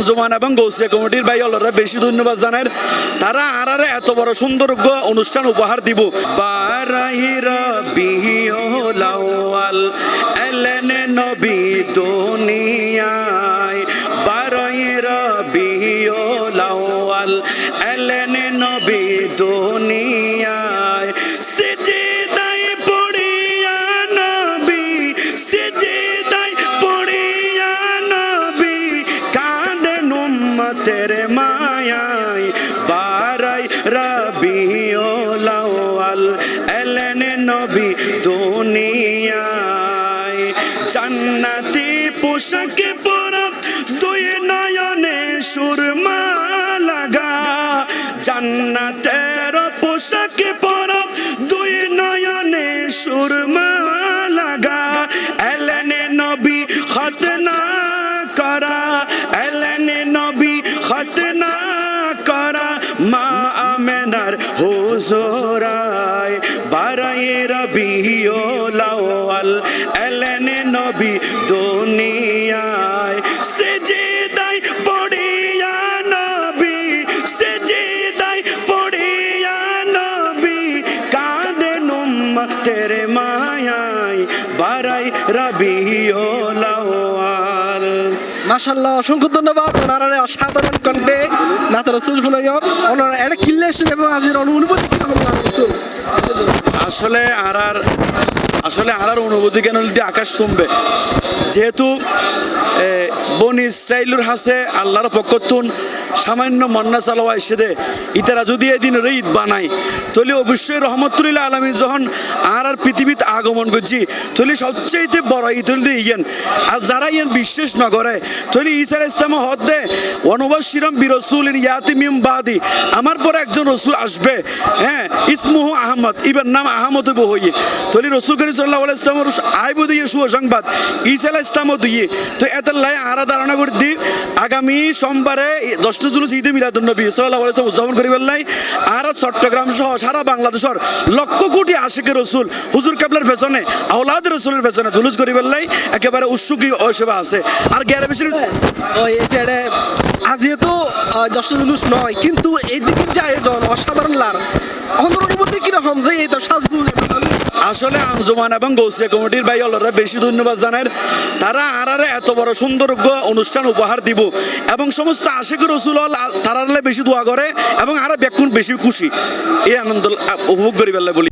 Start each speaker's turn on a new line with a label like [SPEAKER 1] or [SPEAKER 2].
[SPEAKER 1] আঞ্জুমান এবং গৌসিয়া কমিটির ভাই অলরা বেশি ধন্যবাদ জানার তারা আরারে এত বড় সুন্দর অনুষ্ঠান উপহার দিব। এলেন নবী দুনিয়ায়। বারাহিরা বিহিওলাওয়াল এলেন নবী দুনিয়ায়। রবিউল আউয়াল এলেন নবী দুনিয়ায়। জান্নাতি পোশাকে পরা দুই নয়নে রবিউল আউয়াল এলেনে নবী দুনিয়ায়। সেজদায় পড়িয়া নবী, সেজদায় পড়িয়া নবী কাঁদেন উম্মতের মায়ায় বারাই রবিউল আউয়াল
[SPEAKER 2] মাশাল্লাহ অসংখ্য ধন্যবাদ। ওনারা অসাধারণ কণ্ঠে নাতার রসুল হুনাইয়র ওনারা এটা কিনলে এবং আজের অনুভূতি
[SPEAKER 1] আসলে আর আর আসলে আর আর অনুভূতি কেন দিয়ে আকাশ চুমবে? যেহেতু বন ইসরাইলুর হাসে আল্লাহর পক্ষতুন সামান্য মন্না চালোয়া এসে দে ইতারা যদি এদিন ঈদ বানায়, তাহলে অবশ্যই রহমতুল্লাহ আলমী যখন আর আর পৃথিবীতে আগমন করছি, তাহলে সবচেয়ে বড় ঈদ হল ইয়েন আর যারা ইয়েন বিশ্বাস না করে, তাহলে ইসার ইসলাম হদ দে অনুবাসিরম বিরসুল ইয়াতি মিম বাদি, আমার পরে একজন রসুল আসবে হ্যাঁ ইসমুহ আহমদ, ইবার নাম আহমদ বহইয়ে তাহলে রসুল করিম সাল্লাহ ইসলামের আইব দিয়ে শুভ সংবাদ ইসাল ইসলামও দিয়ে। তো এত লাই আরা ধারণা করে দি, আগামী সোমবারে দশটা জুলুস ঈদে মিলাদুল নবী সাল্লাহ ইসলাম উদযাপন করিবার লাই আর চট্টগ্রাম সহ সারা বাংলাদেশের লক্ষ কোটি আশিকের রসুল হুজুর কাবলার পেছনে আওলাদ রসুলের পেছনে জুলুস করিবার লাই একেবারে উৎসুকি সেবা আছে। আর গ্যারে বেশি
[SPEAKER 2] ওই এই যে এটা তো যশোর জুলুস নয়, কিন্তু এইদিকে যে আয়োজন অসাধারণ লার। অনুভূতি কীরকম যে এই তো সাজগুল
[SPEAKER 1] আসলে আঞ্জুমান এবং গৌসিয়া কমিটির ভাই অলরা বেশি ধন্যবাদ জানায়। তারা আরারে এত বড় সুন্দর অনুষ্ঠান উপহার দিব এবং সমস্ত আশিক রসুল তারারলে বেশি দোয়া করে এবং আরা ব্যাকুণ বেশি খুশি। এই আনন্দ উপভোগ করি বলি।